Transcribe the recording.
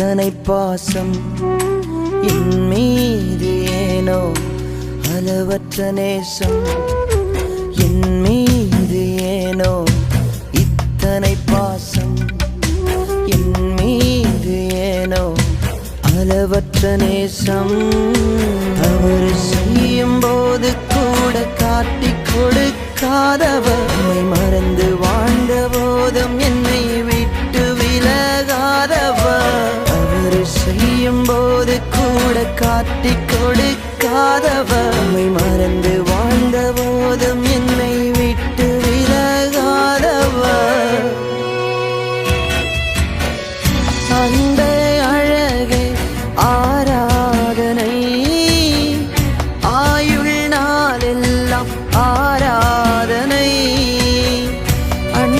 இத்தனை பாசம்? என் மீது ஏனோ அளவற்ற நேசம்? என் மீது ஏனோ இத்தனை பாசம்? என் மீது ஏனோ அளவற்ற நேசம்? அவர் செய்யும் போது கூட காட்டி கொடுக்காதவர் காட்டி கொடுக்காதவ மறந்து வாழ்ந்த போதும் என்